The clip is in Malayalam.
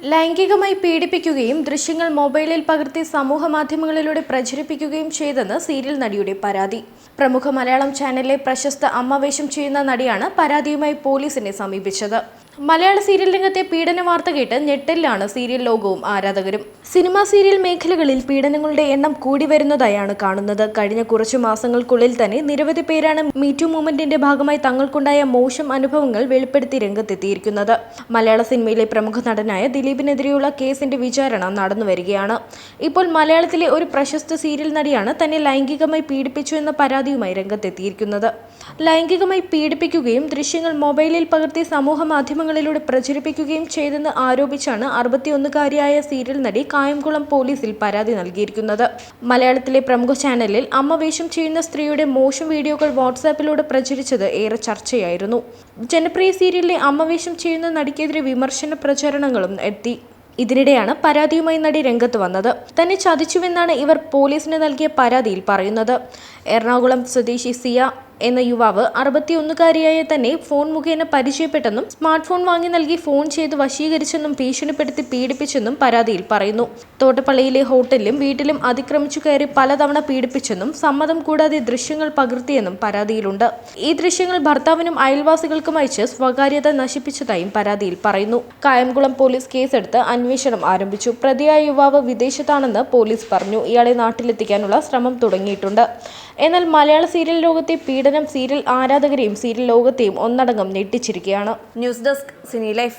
ലൈംഗികമായി പീഡിപ്പിക്കുകയും ദൃശ്യങ്ങൾ മൊബൈലിൽ പകർത്തി സമൂഹ മാധ്യമങ്ങളിലൂടെ പ്രചരിപ്പിക്കുകയും ചെയ്തെന്ന് സീരിയൽ നടിയുടെ പരാതി. പ്രമുഖ മലയാളം ചാനലിലെ പ്രശസ്ത അമ്മവേഷം ചെയ്യുന്ന നടിയാണ് പരാതിയുമായി പോലീസിനെ സമീപിച്ചത്. മലയാള സീരിയൽ രംഗത്തെ പീഡന വാർത്ത കേട്ട് ഞെട്ടലിലാണ് സീരിയൽ ലോകവും ആരാധകരും. സിനിമാ സീരിയൽ മേഖലകളിൽ പീഡനങ്ങളുടെ എണ്ണം കൂടി വരുന്നതായാണ് കാണുന്നത്. കഴിഞ്ഞ കുറച്ചു മാസങ്ങൾക്കുള്ളിൽ തന്നെ നിരവധി പേരാണ് മീറ്റു മൂവ്മെന്റിന്റെ ഭാഗമായി തങ്ങൾക്കുണ്ടായ മോശം അനുഭവങ്ങൾ വെളിപ്പെടുത്തി രംഗത്തെത്തിയിരിക്കുന്നത്. മലയാള സിനിമയിലെ പ്രമുഖ നടനായ ദിലീപിനെതിരെയുള്ള കേസിന്റെ വിചാരണ നടന്നു വരികയാണ്. ഇപ്പോൾ മലയാളത്തിലെ ഒരു പ്രശസ്ത സീരിയൽ നടിയാണ് തന്നെ ലൈംഗികമായി പീഡിപ്പിച്ചു എന്ന പരാതിയുമായി രംഗത്തെത്തിയിരിക്കുന്നത്. ലൈംഗികമായി പീഡിപ്പിക്കുകയും ദൃശ്യങ്ങൾ മൊബൈലിൽ പകർത്തി സമൂഹ മാധ്യമങ്ങളിലൂടെ പ്രചരിപ്പിക്കുകയും ചെയ്തെന്ന് ആരോപിച്ചാണ് അറുപത്തിയൊന്നുകാരിയായ സീരിയൽ നടി കായംകുളം പോലീസിൽ പരാതി നൽകിയിരിക്കുന്നത്. മലയാളത്തിലെ പ്രമുഖ ചാനലിൽ അമ്മ വേഷം ചെയ്യുന്ന സ്ത്രീയുടെ മോശം വീഡിയോകൾ വാട്സാപ്പിലൂടെ പ്രചരിച്ചത് ഏറെ ചർച്ചയായിരുന്നു. ജനപ്രിയ സീരിയലിലെ അമ്മ വേഷം ചെയ്യുന്ന നടിക്കെതിരെ വിമർശന പ്രചരണങ്ങളും എത്തി. ഇതിനിടെയാണ് പരാതിയുമായി നടി രംഗത്ത് വന്നത്. തന്നെ ചതിച്ചുവെന്നാണ് ഇവർ പോലീസിന് നൽകിയ പരാതിയിൽ പറയുന്നത്. എറണാകുളം സ്വദേശി സിയ എന്ന യുവാവ് അറുപത്തിയൊന്നുകാരിയായ തന്നെ ഫോൺ മുഖേന പരിചയപ്പെട്ടെന്നും സ്മാർട്ട് ഫോൺ വാങ്ങി നൽകി ഫോൺ ചെയ്ത് വശീകരിച്ചെന്നും ഭീഷണിപ്പെടുത്തി പീഡിപ്പിച്ചെന്നും പരാതിയിൽ പറയുന്നു. തോട്ടപ്പള്ളിയിലെ ഹോട്ടലിലും വീട്ടിലും അതിക്രമിച്ചു കയറി പലതവണ പീഡിപ്പിച്ചെന്നും സമ്മതം കൂടാതെ ദൃശ്യങ്ങൾ പകർത്തിയെന്നും പരാതിയിലുണ്ട്. ഈ ദൃശ്യങ്ങൾ ഭർത്താവിനും അയൽവാസികൾക്കും അയച്ച് സ്വകാര്യത നശിപ്പിച്ചതായും പരാതിയിൽ പറയുന്നു. കായംകുളം പോലീസ് കേസെടുത്ത് അന്വേഷണം ആരംഭിച്ചു. പ്രതിയായ യുവാവ് വിദേശത്താണെന്ന് പോലീസ് പറഞ്ഞു. ഇയാളെ നാട്ടിലെത്തിക്കാനുള്ള ശ്രമം തുടങ്ങിയിട്ടുണ്ട്. എന്നാൽ മലയാള സീരിയൽ ലോകത്തെ പീഡനം സീരിയൽ ആരാധകരെയും സീരിയൽ ലോകത്തെയും ഒന്നടങ്കം ഞെട്ടിച്ചിരിക്കുകയാണ്. News desk cine life.